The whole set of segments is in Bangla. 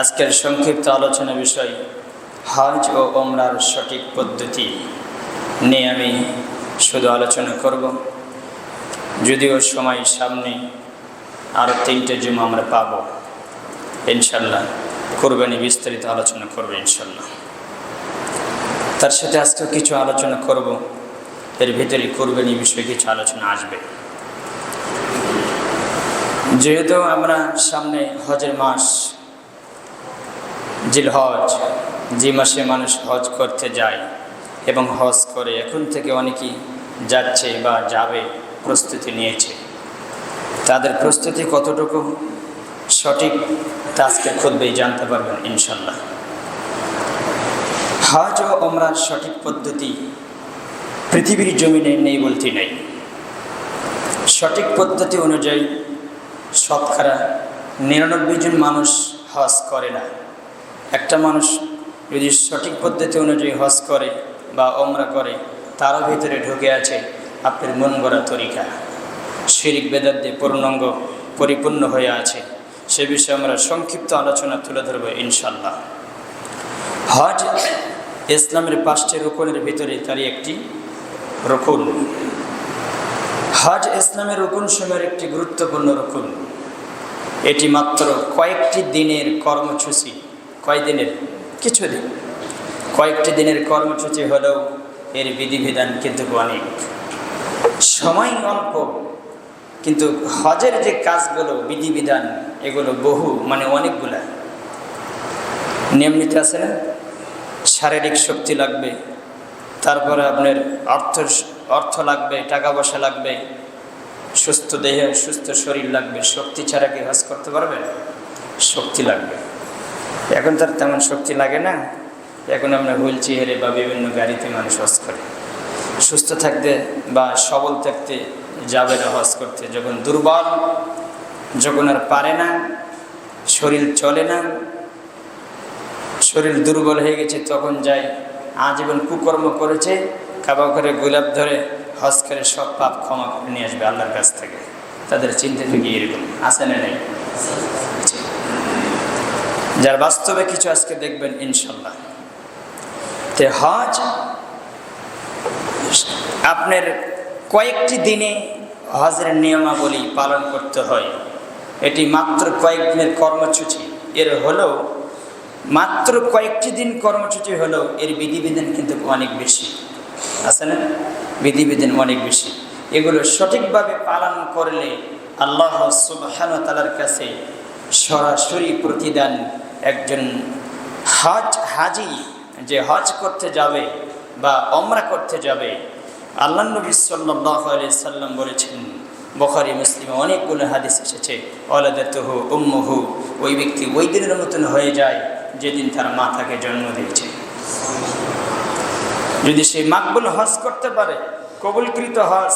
আজকের সংক্ষিপ্ত আলোচনা বিষয়, হজ ও ওমরার সঠিক পদ্ধতি নিয়ে আমি শুধু আলোচনা করব। যদিও সময় সামনে আরও তিনটে জুম আমরা পাব। ইনশাল্লাহ কোরবানি বিস্তারিত আলোচনা করব ইনশাল্লাহ তার সাথে আজকে কিছু আলোচনা করব। এর ভিতরে কোরবানি বিষয়ে কিছু আলোচনা আসবে। যেহেতু আমরা সামনে হজের মাস জিল হজ যে মাসে মানুষ হজ করতে যায় এবং হজ করে এখন থেকে অনেকেই যাচ্ছে বা যাবে, প্রস্তুতি নিয়েছে। তাদের প্রস্তুতি কতটুকু সঠিক, তা আজকে খুবই জানতে পারবেন ইনশাল্লাহ হজ ও ওমরার সঠিক পদ্ধতি পৃথিবীর জমিনে নেই বলতে নেই। সঠিক পদ্ধতি অনুযায়ী শতকরা নিরানব্বই জন মানুষ হজ করে না। একটা মানুষ যদি সঠিক পদ্ধতি অনুযায়ী হজ করে বা ওমরা করে, তারও ভিতরে ঢুকে আছে আপনার মন গড়া তরিকা। শিরিক বেদাত দিয়ে পূর্ণাঙ্গ, পরিপূর্ণ হয়ে আছে। সে বিষয়ে আমরা সংক্ষিপ্ত আলোচনা তুলে ধরব ইনশাল্লাহ হজ ইসলামের পাঁচটি রুকনের ভিতরে তারই একটি রকুন। হজ ইসলামের রুকুন সময়ের একটি গুরুত্বপূর্ণ রকুন। এটি মাত্র কয়েকটি দিনের কর্মসূচি। কয় দিনের? কিছু দিন কয়েকটি দিনের কর্মসূচি হলেও এর বিধিবিধান কিন্তু অনেক। সময় অল্প কিন্তু হজের যে কাজগুলো বিধিবিধান এগুলো বহু মানে অনেকগুলা। নিয়মিত আছে না? শারীরিক শক্তি লাগবে তারপরে আপনার অর্থ অর্থ লাগবে টাকা পয়সা লাগবে সুস্থ দেহে সুস্থ শরীর লাগবে শক্তি ছাড়া কি হজ করতে পারবেন? শক্তি লাগবে। এখন তার তেমন শক্তি লাগে না। এখন আমরা হুইল চেয়ারে বা বিভিন্ন গাড়িতে মানুষ হজ করে। সুস্থ থাকতে বা সবল থাকতে যাবে না হজ করতে যখন দুর্বল, যখন আর পারে না, শরীর চলে না, শরীর দুর্বল হয়ে গেছে, তখন যাই আজীবন কুকর্ম করেছে কাবা করে গোলাপ ধরে হজ করে সব পাপ ক্ষমা করে নিয়ে আসবে আল্লাহর কাছ থেকে। তাদের চিন্তা থেকে এরকম, আছে না নেই? যার বাস্তবে কিছু আজকে দেখবেন, ইনশাল্লাহ। তে হজ, আপনার কয়েকটি দিনে হজের নিয়মাবলী পালন করতে হয়। এটি মাত্র কয়েকদিনের কর্মসূচি। এর হলেও, মাত্র কয়েকটি দিন কর্মসূচি হলেও এর বিধিবিধান কিন্তু অনেক বেশি। আছে না? বিধিবিধান অনেক বেশি। এগুলো সঠিকভাবে পালন করলে আল্লাহ সুবাহান তালার কাছে সরাসরি প্রতিদান একজন হজ হাজি যে হজ করতে যাবে বা অমরা করতে যাবে, আল্লাহ নবী সাল্লাহ সাল্লাম বলেছেন, বখারি, মুসলিমে অনেকগুলো হাদিস এসেছে অলাদাতহু উম্মহু, ওই ব্যক্তি ওই দিনের মতন হয়ে যায় যেদিন তার মা তাকে জন্ম দিয়েছে। যদি সে মাকবুল হজ করতে পারে, কবুলকৃত হজ,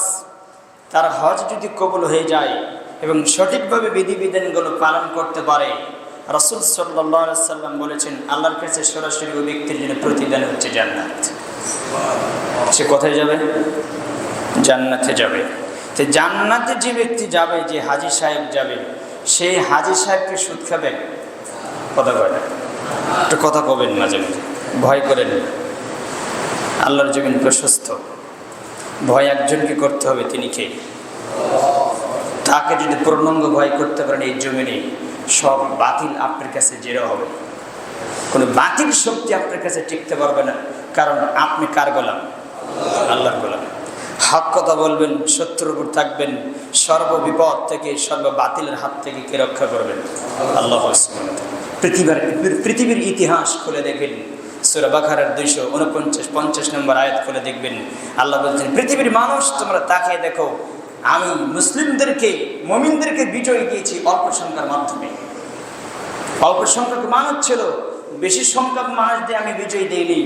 তার হজ যদি কবুল হয়ে যায় এবং সঠিকভাবে বিধিবিধানগুলো পালন করতে পারে রসুল সাল্লাম বলেছেন, আল্লাহর কাছে সরাসরি ওই ব্যক্তির জন্য প্রতিদান হচ্ছে জান্নাত। সে কোথায় যাবে? জান্নাতে যাবে। তো জান্নাতে যে ব্যক্তি যাবে, যে হাজি সাহেব যাবে সেই হাজি সাহেবকে সুদ খাবে? কথা কয় একটু কথা কবেন মাঝে মাঝে। ভয় করেন আল্লাহর জমিন প্রশস্ত। ভয় একজনকে করতে হবে, তিনি কে? তাকে যদি পূর্ণাঙ্গ ভয় করতে পারেন, এই জমিনে সব বাতিল আপনার কাছে জেরো হবে। কোনো বাতিল শক্তি আপনার কাছে টিকতে পারবে না, কারণ আপনি কার গোলাম? আল্লাহর গোলাম। হক কথা বলবেন, শত্রুর উপর থাকবেন সর্ববিপদ থেকে, সর্ব বাতিলের হাত থেকে কে রক্ষা করবেন? আল্লাহ পৃথিবীর পৃথিবীর ইতিহাস খুলে দেখেন, সুরা বাখারের দুইশো উনপঞ্চাশ, পঞ্চাশ নম্বর আয়াত খুলে দেখবেন। আল্লাহ বলছেন, পৃথিবীর মানুষ, তোমরা তাকিয়ে দেখো আমি মুসলিমদেরকে, মমিনদেরকে বিজয় দিয়েছি অল্প সংখ্যার মাধ্যমে। অল্প সংখ্যক মানুষ ছিল, বেশি সংখ্যক মানুষ দিয়ে আমি বিজয় দিইনি।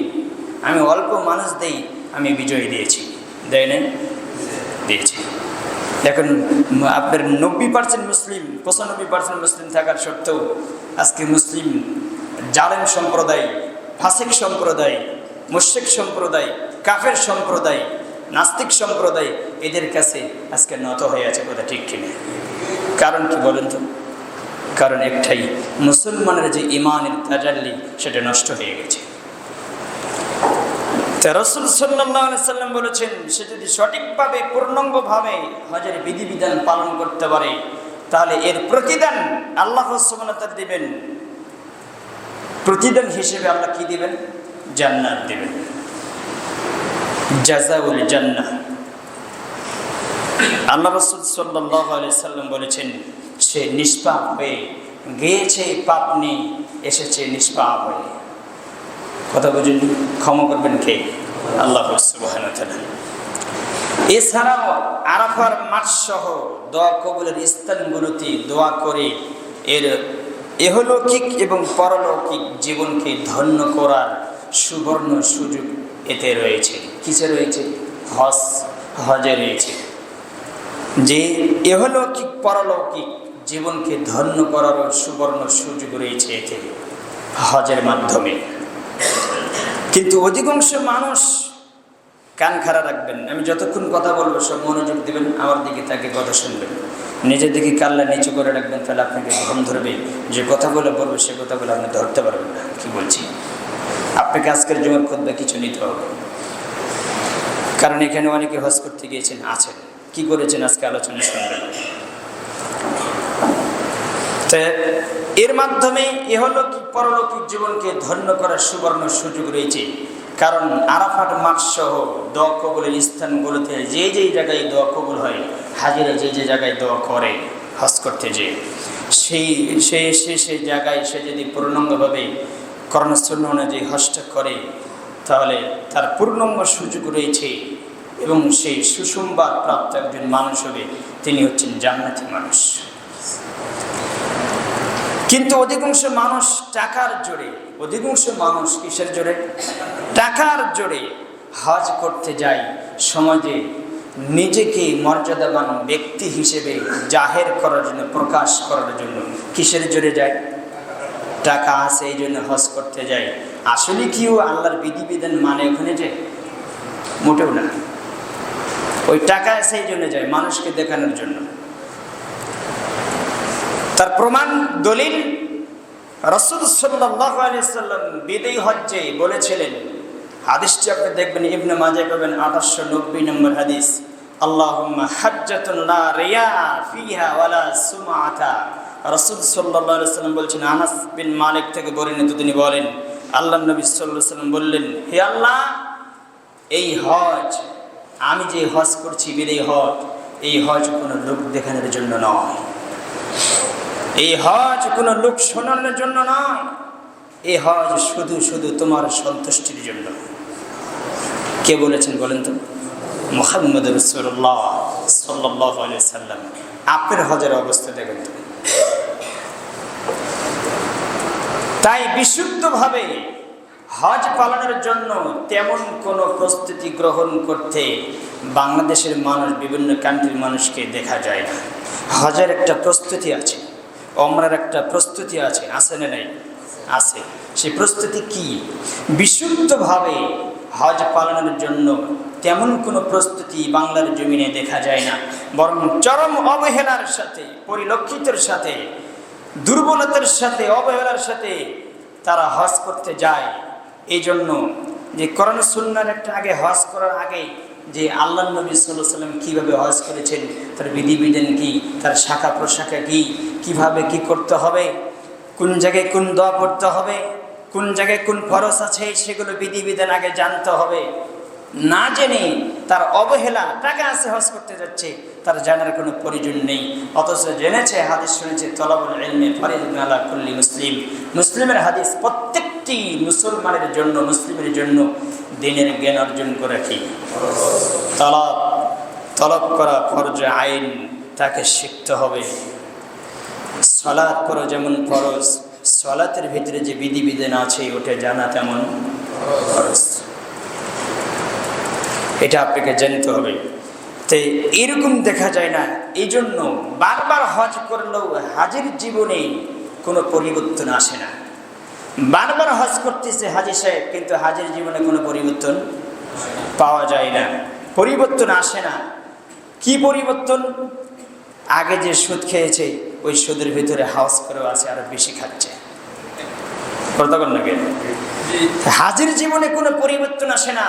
আমি অল্প মানুষ দেই আমি বিজয় দিয়েছি। দেয় নেন দিয়েছি। এখন আপনার নব্বই পার্সেন্ট মুসলিম, পঁচানব্বই পার্সেন্ট মুসলিম থাকার সত্ত্বেও আজকে মুসলিম জালেম সম্প্রদায়, ফাসিক সম্প্রদায় মুশেক সম্প্রদায়, কাফের সম্প্রদায় নাস্তিক সম্প্রদায় এদের কাছে আজকে নত হয়ে আছে কথা ঠিক কিনা? কারণ কি বলেন তো? কারণ একটাই, মুসলমানের যে ইমানের তাজাল্লি সেটা নষ্ট হয়ে গেছে। রসুল সাল্লাম বলেছেন, সে যদি সঠিকভাবে, পূর্ণাঙ্গভাবে হজের বিধিবিধান পালন করতে পারে, তাহলে এর প্রতিদান আল্লাহ সুবহানাহু দিবেন। প্রতিদান হিসেবে আল্লাহ কি দিবেন? জান্নাত দিবেন। জাজাউল জান্নাহ। আল্লাহ রসুল সাল্লাম বলেছেন, সে নিষ্পাপ হয়ে গিয়েছে, পাপ নিয়ে এসেছে নিষ্পাপ হয়ে। কথা বুঝুন, ক্ষমা করবেন কে? আল্লাহ এছাড়াও আরাফার মাঠ সহ দোয়া কবুলের স্থানগুলোতে দোয়া করে এর এহলৌকিক এবং পরলৌকিক জীবনকে ধন্য করার সুবর্ণ সুযোগ এতে রয়েছে। কিসে রয়েছে? হজ, হজে রয়েছে। যে এহলৌকিক, পরলৌকিক জীবনকে ধন্য করারও সুবর্ণ সুযোগ রয়েছে এতে, হজের মাধ্যমে। কিন্তু অধিকাংশ মানুষ কান খাড়া রাখবেন আমি যতক্ষণ কথা বলব, সব মনোযোগ দেবেন, আমার দিকে তাকে কথা শুনবেন। নিজের দিকে কাল্লা নিচু করে রাখবেন, তাহলে আপনাকে ঘুম ধরবে। যে কথাগুলো বলব, সে কথাগুলো আপনি ধরতে পারবেন না। কি বলছি? আপনাকে আজকের জমির খুদ্া কিছু নিতে হবে। কারণ এখানে অনেকে হজ করতে গিয়েছেন আছেন কি করেছেন আজকে আলোচনা শুনবেন? এর মাধ্যমে এহলৌকিক পরলৌকিক জীবনকে ধন্য করার সুবর্ণ সুযোগ রয়েছে। কারণ আরাফাট মাঠ সহ দোয়া কবুলের স্থানগুলোতে যে যেই জায়গায় দোয়া কবুল হয়, হাজিরা যে যে জায়গায় দোয়া করে, হজ করতে যে সেই, সে সে জায়গায় সে যদি পূর্ণাঙ্গভাবে কর্ণস্থল অনুযায়ী হজটা করে তাহলে তার পূর্ণাঙ্গ সুযোগ রয়েছে এবং সেই সুসংবাদ প্রাপ্ত একজন মানুষ হবে, তিনি হচ্ছেন জান্নাতি মানুষ। কিন্তু অধিকাংশ মানুষ টাকার জোরে, অধিকাংশ মানুষ কিসের জোরে? টাকার জোরে হজ করতে যায় সমাজে নিজেকে মর্যাদাবান ব্যক্তি হিসেবে জাহের করার জন্য, প্রকাশ করার জন্য কিসের জোরে যায়? টাকা আছে, এই জন্য হজ করতে যায়। আসলে কিও আল্লাহর বিধিবিধান মানে ওখানে যায় মোটেও না। ওই টাকা সেই জন্য যায় মানুষকে দেখানোর জন্য। তার প্রমাণ, দলিল, রসুল সাল্লাম বিদেই হজ্জে বলেছিলেন, হাদিসটি আপনি দেখবেন, ইবনে মাঝে পাবেন আঠাশশো নব্বই নম্বর হাদিস, আল্লাহুম্মা হাজ্জাতুন লা রিয়া ফিহা ওয়ালা সুমাআতা। রাসূল সাল্লাল্লাহু আলাইহি সাল্লাম বলছেন, আনাস বিন মালিক থেকে বর্ণিত তিনি বলেন আল্লাহ নবী সাল্লাম বললেন, হে আল্লাহ, এই হজ, আমি যে হজ করছি বিদেই হজ, এই হজ কোনো লোক দেখানোর জন্য নয়। এই হজ কোনো লোক শোনানোর জন্য নয়। এই হজ শুধু শুধু তোমার সন্তুষ্টির জন্য। কে বলেছেন বলেন তো? মোহাম্মদ রসুল্লাহ সাল্লাহ সাল্লাম আপনার হজের অবস্থা দেখেন তো। তাই বিশুদ্ধভাবে হজ পালনের জন্য তেমন কোনো প্রস্তুতি গ্রহণ করতে বাংলাদেশের মানুষ, বিভিন্ন কান্ট্রির মানুষকে দেখা যায় না। হজের একটা প্রস্তুতি আছে অমরার একটা প্রস্তুতি আছে আছে না নাই? আছে। সেই প্রস্তুতি কি? বিশুদ্ধভাবে হজ পালনের জন্য তেমন কোনো প্রস্তুতি বাংলার জমিনে দেখা যায় না, বরং চরম অবহেলার সাথে, পরিলক্ষিতের সাথে দুর্বলতার সাথে, অবহেলার সাথে তারা হজ করতে যায়। এই জন্য যে করোনা সুন্নার একটা আগে হজ করার আগে যে আল্লাহ নবী সাল্লাহ সাল্লাম কীভাবে হজ করেছেন, তার বিধিবিধান কী, তার শাখা প্রশাখা কি, কীভাবে কি করতে হবে, কোন জায়গায় কোন দোয়া পড়তে হবে, কোন জায়গায় কোন ফরস আছে, সেগুলো বিধিবিধান আগে জানতে হবে। না জেনে তার অবহেলা টাকা আছে হজ করতে যাচ্ছে, তার জানার কোনো প্রয়োজন নেই। অথচ জেনেছে, হাদিস শুনেছে, তলাবুল এলমে ফরিদ আলা কুল্লি মুসলিম। মুসলিমের হাদিস প্রত্যেকটি মুসলমানের জন্য, মুসলিমের জন্য দিনের জ্ঞান অর্জন করে কি তলব তলব করা ফরজ আইন, তাকে শিখতে হবে। সলাৎ করো যেমন ফরজ, সলাতের ভিতরে যে বিধিবিধান আছে, ওটা জানা তেমন ফরজ। এটা আপনাকে জানতে হবে। তো এরকম দেখা যায় না এই জন্য বারবার হজ করলেও হাজির জীবনে কোনো পরিবর্তন আসে না। বারবার হজ করতেছে হাজি সাহেব, কিন্তু হাজির জীবনে কোনো পরিবর্তন পাওয়া যায় না। পরিবর্তন আসে না। কি পরিবর্তন? আগে যে সুদ খেয়েছে, ওই সুদের ভিতরে হাউস করেও আছে, আরও বেশি খাচ্ছে। হাজির জীবনে কোনো পরিবর্তন আসে না।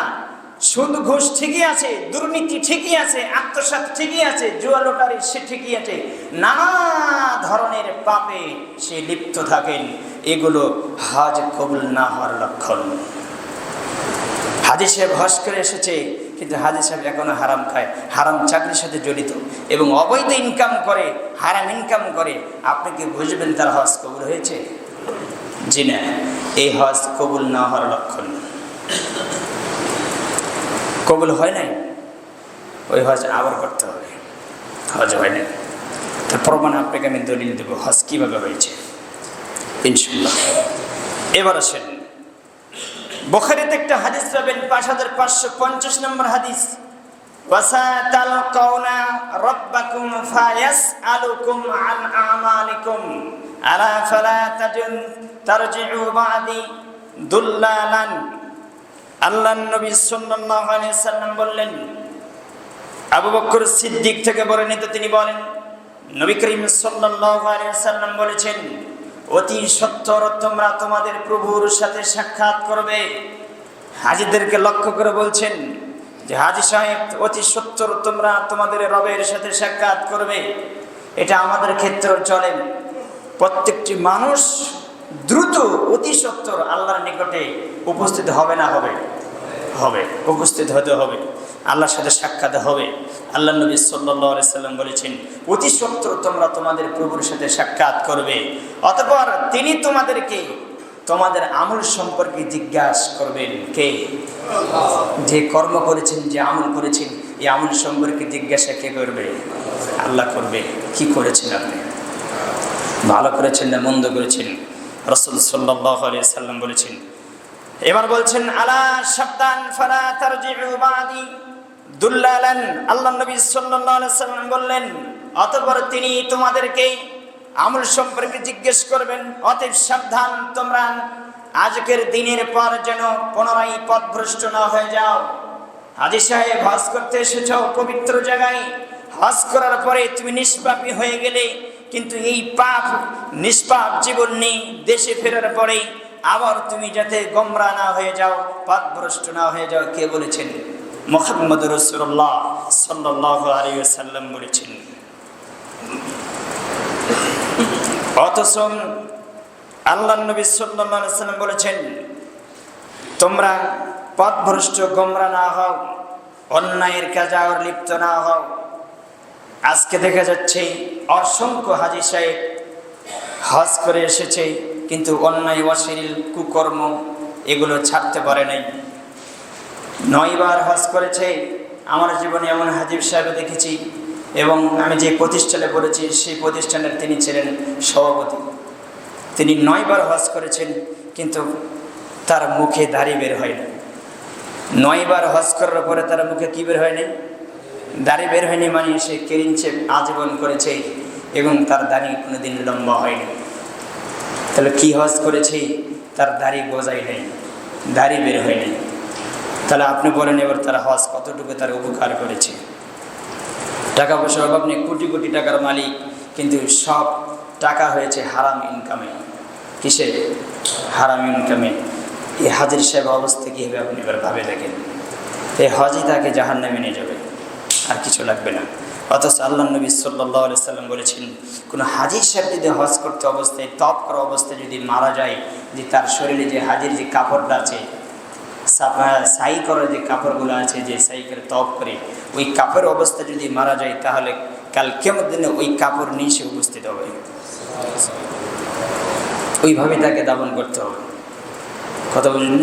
সুদ ঘুষ ঠিকই আছে, দুর্নীতি ঠিকই আছে, আত্মসাৎ ঠিকই আছে, জুয়া লোটারি সে ঠিকই আছে। নানা ধরনের পাপে সে লিপ্ত থাকেন, এগুলো হজ কবুল না হওয়ার লক্ষণ। হাজি সাহেব হজ করে এসেছে, কিন্তু হাজি সাহেব এখনও হারাম খায়, হারাম চাকরির সাথে জড়িত এবং অবৈধ ইনকাম করে, হারাম ইনকাম করে। আপনি কি বুঝবেন তার হজ কবুল হয়েছে? জি না, এই হজ কবুল না হওয়ার লক্ষণ। কবুল হয় নাই ওই হজ আবার করতে হবে হজ হয় নাই তার প্রমাণ আপনাকে আমি দলিল দেবো হজ কীভাবে হয়েছে ইনশাল্লাহ এবার আসেন বোখারিতে একটা হাদিস পাবেন পাঁচ হাজার পাঁচশো পঞ্চাশ নম্বর হাদিস وَسَتَلْقَوْنَ رَبَّكُمْ فَيَسْأَلُكُمْ عَنْ أَعْمَالِكُمْ أَلَا فَلَا تَجُنْ تَرْجِعُوا بَعْدِي ضُلَّالًا আল্লাহ নবী সাল্লাম বললেন, আবু বকর সিদ্দিক থেকে বর্ণিত তিনি বলেন, নবী করিম সাল্লাম বলেছেন, অতি সত্তর তোমরা তোমাদের প্রভুর সাথে সাক্ষাৎ করবে। হাজিদেরকে লক্ষ্য করে বলছেন যে, হাজি সাহেব, অতি সত্তর তোমরা তোমাদের রবের সাথে সাক্ষাৎ করবে। এটা আমাদের ক্ষেত্রেও চলে। প্রত্যেকটি মানুষ দ্রুত অতি সত্তর আল্লাহর নিকটে উপস্থিত হবে না হবে? হবে। উপস্থিত হতে হবে। আল্লাহর সাথে সাক্ষাৎ হবে। আল্লাহ নবী সাল্লাহ সাল্লাম বলেছেন, অতি সত্তর তোমরা তোমাদের প্রভুর সাথে সাক্ষাৎ করবে। অতপর তিনি তোমাদেরকে তোমাদের আমল সম্পর্কে জিজ্ঞাসা করবেন কে? যে কর্ম করেছেন, যে আমল করেছেন, এই আমল সম্পর্কে জিজ্ঞাসা কে করবে? আল্লাহ করবে। কি করেছেন আপনি? ভালো করেছেন না মন্দ করেছেন? রসুল সাল্লাহ সাল্লাম বলেছেন, এবার বলছেন, আলা সাবধান ফালা তারজিউ বাদি? দুল্লালান, আল্লাহ নবী সাল্লাল্লাহু আলাইহি সাল্লাম বললেন, অতঃপর তিনি তোমাদেরকে আমল সম্পর্কে জিজ্ঞেস করবেন, অতএব সাবধান, তোমরা আজকের দিনের পর যেন পুনরায় পথভ্রষ্ট না হয়ে যাও। হাজি সাহেব, হজ করতে এসেছ পবিত্র জায়গায়, হজ করার পরে তুমি নিষ্পাপী হয়ে গেলে কিন্তু এই পাপ, নিষ্পাপ জীবন নেই দেশে ফেরার পরেই আবার তুমি যাতে গমরা না হয়ে যাও পথভ্রষ্ট না হয়ে যাও, কে বলেছেন? মোহাম্মদ রসুল্লাহ সাল্লাহ আলী সাল্লাম বলেছেন। অথচ আল্লাহ নবী সাল্লাম বলেছেন, তোমরা পথভ্রষ্ট গোমরা না হও, অন্যায়ের কাজে লিপ্ত না হও আজকে দেখা যাচ্ছে অসংখ্য হাজি সাহেব হজ করে এসেছে, কিন্তু অন্যায় অশ্লীল কুকর্ম এগুলো ছাড়তে পারে নাই। নয়বার হজ করেছে, আমার জীবনে এমন হাজিব সাহেব দেখেছি এবং আমি যে প্রতিষ্ঠানে পড়েছি, সেই প্রতিষ্ঠানের তিনি ছিলেন সভাপতি। তিনি নয়বার হজ করেছেন, কিন্তু তার মুখে দাড়ি বের হয় না নয়বার হজ করার পরে তার মুখে কী বের হয়নি দাড়ি বের হয়নি মানে সে কেরিনচে আজীবন করেছে এবং তার দাড়ি কোনোদিন লম্বা হয়নি। তাহলে কি হজ করেছে? তার দাড়ি বোঝাই নেই, দাড়ি বের হয়নি। তাহলে আপনি বলেন এবার তার হজ কতটুকু তার উপকার করেছে? টাকা পয়সার অভাব নেই, কোটি কোটি টাকার মালিক, কিন্তু সব টাকা হয়েছে হারাম ইনকামে কিসে? হারাম ইনকামে এই হাজির সাহেব অবস্থা কী হবে আপনি এবার ভাবে দেখেন। এই হজই তাকে জাহান নামে নিয়ে যাবে। আর কিছু লাগবে না। অথচ আল্লাহ নবী সাল্লাহ সাল্লাম বলেছেন, কোনো হাজির সাহেব যদি হজ করতে অবস্থায়, তপ করা অবস্থায় যদি মারা যায়, যে তার শরীরে যে হাজির যে কাপড়টা আছে সাই করার যে কাপড়গুলো আছে, যে সাই করে তপ করে, ওই কাপড় অবস্থা যদি মারা যায়, তাহলে কাল কেমন দিনে ওই কাপড় নিয়ে সে উপস্থিত হবে। ওইভাবে তাকে দাবন করতে হবে। কথা বলুন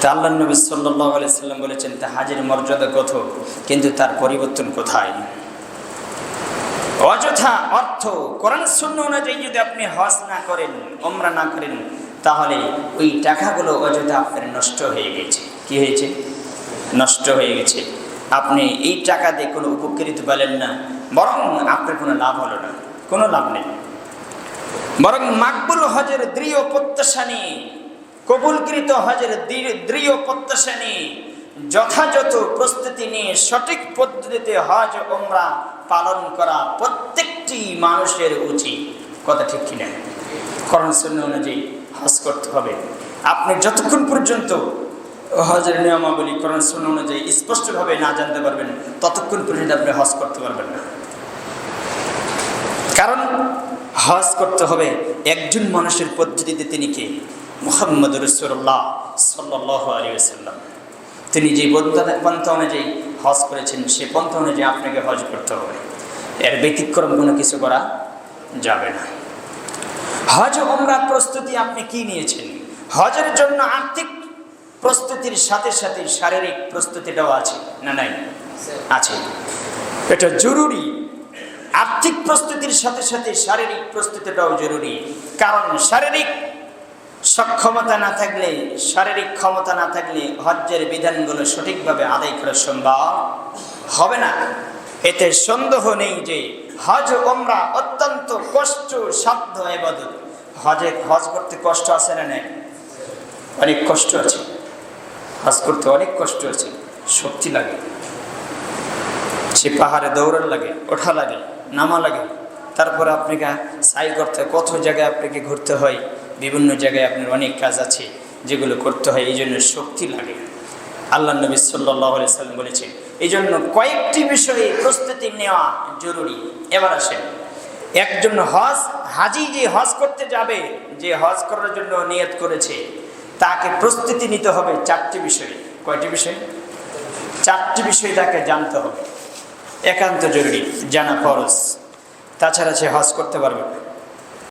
তা আল্লাহ নবী সাল্লাহ সাল্লাম বলেছেন, তা হাজির মর্যাদা কত কিন্তু তার পরিবর্তন কোথায়? অযথা অর্থ, কোরআন শূন্য অনুযায়ী যদি আপনি হজ না করেন ওমরা না করেন, তাহলে ওই টাকাগুলো অযথা আপনার নষ্ট হয়ে গেছে। কি হয়েছে? নষ্ট হয়ে গেছে। আপনি এই টাকা দিয়ে কোনো উপকৃত পেলেন না, বরং আপনার কোনো লাভ হলো না। কোনো লাভ নেই। বরং মাকবুল হজের দৃঢ় প্রত্যাশা নিয়ে কবুলকৃত হজের দৃঢ় প্রত্যাশা নিয়ে যথাযথ প্রস্তুতি নিয়ে সঠিক পদ্ধতিতে হজ ওমরা পালন করা প্রত্যেকটি মানুষের উচিত। কথা ঠিক কিনা? করণ শূন্য অনুযায়ী হজ করতে হবে। আপনি যতক্ষণ পর্যন্ত হজের নিয়মাবলী করণ শূন্য অনুযায়ী স্পষ্টভাবে না জানতে পারবেন, ততক্ষণ পর্যন্ত আপনি হজ করতে পারবেন না। কারণ হজ করতে হবে একজন মানুষের পদ্ধতিতে তিনি কে? মুহাম্মদ রসুল্লাহ সাল্লাহ আলী সাল্লাম তিনি যে পন্থা- অনুযায়ী হজ করেছেন, সে পন্থা অনুযায়ী আপনাকে হজ করতে হবে, এর ব্যতিক্রম কোনো কিছু করা যাবে না। হজ ওমরা প্রস্তুতি আপনি কি নিয়েছেন? হজের জন্য আর্থিক প্রস্তুতির সাথে সাথে শারীরিক প্রস্তুতিটাও আছে না নাই? আছে। এটা জরুরি। আর্থিক প্রস্তুতির সাথে সাথে শারীরিক প্রস্তুতিটাও জরুরি। কারণ শারীরিক সক্ষমতা না থাকলে, শারীরিক ক্ষমতা না থাকলে হজ্জের বিধানগুলো সঠিকভাবে আদায় করা সম্ভব হবে না। এতে সন্দেহ নেই যে হজ ওমরা অত্যন্ত কষ্ট, সাধ্য, এবাদত। হজে হজ করতে কষ্ট আছে না নেই? অনেক কষ্ট আছে। হজ করতে অনেক কষ্ট আছে। শক্তি লাগে। সে পাহাড়ে দৌড়ান লাগে, ওঠা লাগে, নামা লাগে। তারপরে আপনাকে সাই করতে কত জায়গায় আপনাকে ঘুরতে হয়? বিভিন্ন জায়গায় আপনার অনেক কাজ আছে যেগুলো করতে হয়, এই জন্য শক্তি লাগে। আল্লাহ নবী সাল্লাহ সাল্লাম বলেছেন, এই জন্য কয়েকটি বিষয়ে প্রস্তুতি নেওয়া জরুরি। এবার আসেন, একজন হজ, হাজি যে হজ করতে যাবে, যে হজ করার জন্য নিয়ত করেছে, তাকে প্রস্তুতি নিতে হবে চারটি বিষয়ে। কয়টি বিষয়? চারটি বিষয় তাকে জানতে হবে। একান্ত জরুরি, জানা ফরজ। তাছাড়া সে হজ করতে পারবে